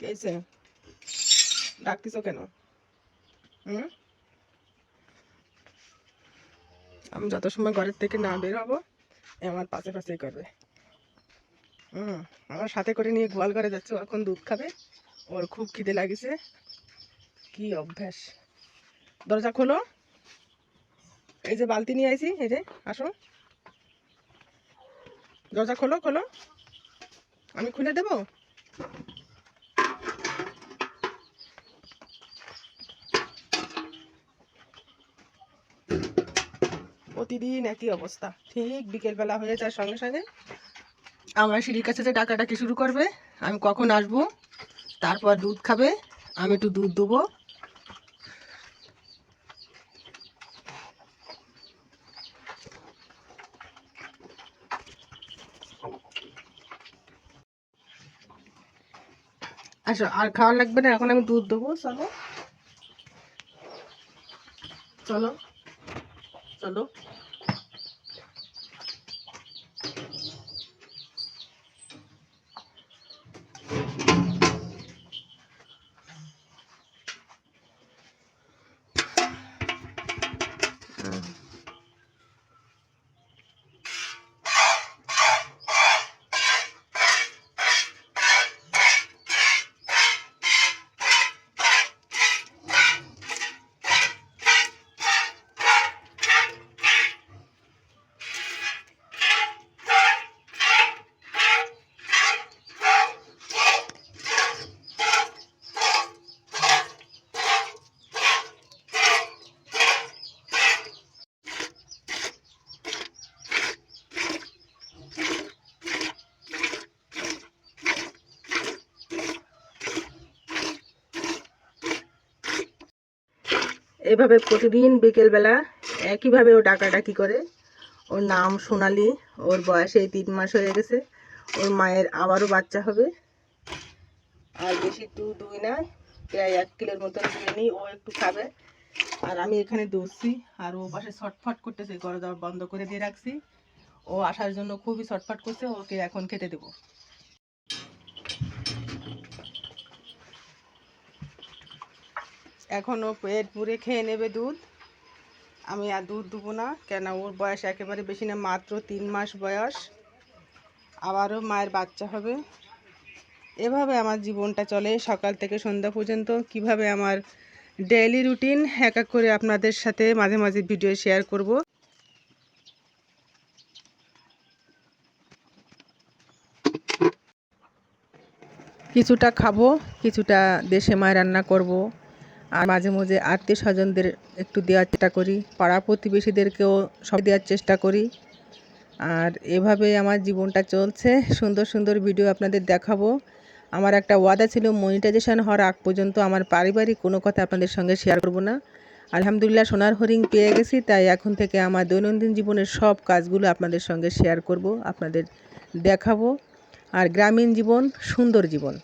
কেছে ডাকতিস কেন? হুম? আমি যত সময় ঘরের থেকে না বের হব আমার পাশে পাশেই করবে। হুম, আমার সাথে করে নিয়ে গোয়াল ঘরে যাচ্ছে এখন দুধ খাবে। ওর খুব খিদে লাগিছে। কি অভ্যাস। দরজা খোলো। এই যে বালতি নিয়ে আইছি, এই যে, আসো। দরজা খোলো খোলো। আমি খুলে দেবো? প্রতিদিন একই অবস্থা। ঠিক বিকেলবেলা হয়ে যাওয়ার সঙ্গে সঙ্গে আমার সিঁড়ির কাছে যে ডাকাডাকি শুরু করবে, আমি কখন আসব, তারপর দুধ খাবে, আমি একটু দুধ দেবো। আচ্ছা আর খাওয়া লাগবে না, এখন আমি দুধ দেবো, চলো। চলো চলো। এভাবে প্রতিদিন বিকেলবেলা একইভাবে ও ডাকাডাকি করে। ওর নাম সোনালি, ওর বয়স এই তিন মাস হয়ে গেছে। ওর মায়ের আবারও বাচ্চা হবে। আর বেশি দুধ দুই না, প্রায় এক কিলোর মতন দুয়ে নিই, ও একটু খাবে। আর আমি এখানে দৌড়ছি, আর ও পাশে ছটফট করতেছে দেওয়া বন্ধ করে দিয়ে রাখছি। ও আসার জন্য খুবই ছটফট করছে, ওকে এখন খেতে দেবো। এখনও পেট পুরে খেয়ে নেবে দুধ। আমি আর দুধ দেবো না, কেন ওর বয়স একেবারে বেশি না, মাত্র তিন মাস বয়স। আবারও মায়ের বাচ্চা হবে। এভাবে আমার জীবনটা চলে। সকাল থেকে সন্ধ্যা পর্যন্ত কীভাবে আমার ডেইলি রুটিন এক এক করে আপনাদের সাথে মাঝে মাঝে ভিডিও শেয়ার করব। কিছুটা খাব, কিছুটা দেশে মায় রান্না করব। আর মাঝে মাঝে আত্মীয় স্বজনদের একটু দেওয়ার চেষ্টা করি, পাড়া প্রতিবেশীদেরকেও সব দেওয়ার চেষ্টা করি। আর এভাবে আমার জীবনটা চলছে। সুন্দর সুন্দর ভিডিও আপনাদের দেখাবো। আমার একটা ওয়াদা ছিল মনিটাইজেশন হওয়ার আগ পর্যন্ত আমার পারিবারিক কোনো কথা আপনাদের সঙ্গে শেয়ার করব না। আলহামদুলিল্লাহ, সোনার হরিং পেয়ে গেছি, তাই এখন থেকে আমার দৈনন্দিন জীবনের সব কাজগুলো আপনাদের সঙ্গে শেয়ার করব, আপনাদের দেখাবো। আর গ্রামীণ জীবন, সুন্দর জীবন।